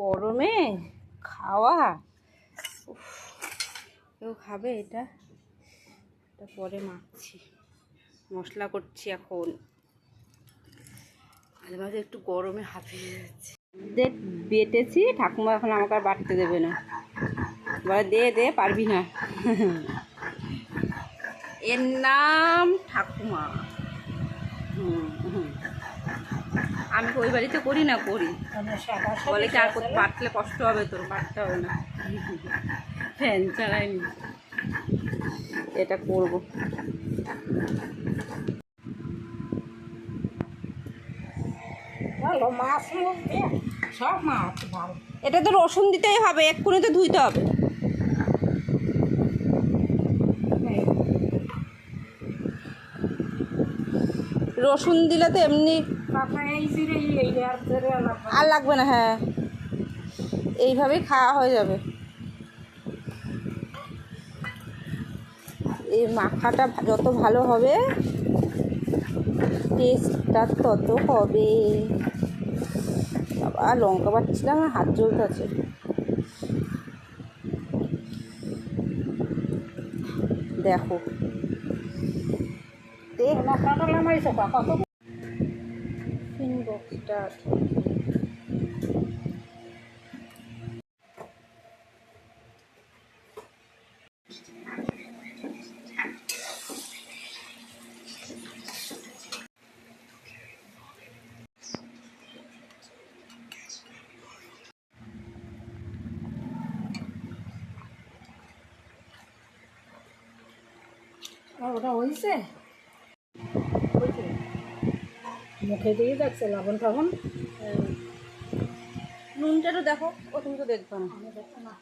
গরমে খাওয়া? কেউ খাবে এটা? এটা পরে মাখছি। মশলা করছি এখন। মাঝে মাঝে একটু গরমে হাঁপিয়ে যাচ্ছে। বেটেছি, ঠাকুমা এখন আমাকে আর বাটতে দেবে না। বলে দে দে, পারবি না। এর নাম ঠাকুমা। হুম হুম। আমি ওই বাড়িতে করি না করি। বলে কি আর বাটলে কষ্ট হবে তোর বাটতে হবে না। ফ্যান চালাইনি। এটা করব। সব মাছ ভালো। এটা তো রসুন দিতেই হবে এক্ষুনি তো ধুইতে হবে। রসুন দিলে তো এমনি আর আর লাগবে না হ্যাঁ। এইভাবেই খাওয়া হয়ে যাবে। এই মাখাটা যত ভালো হবে টেস্টটা তত হবে। বাবা লঙ্কা পাচ্ছিলাম আর হাত জ্বলতে আছে। দেখো। দেখ লঙ্কাটা লামাইছো কত পিন বক্সটা ওটা হয়েছে মুখে দিয়ে দেখছে লবণ ফাবণ নুনটা তো দেখো প্রথম তো দেখবে না দেখছি না।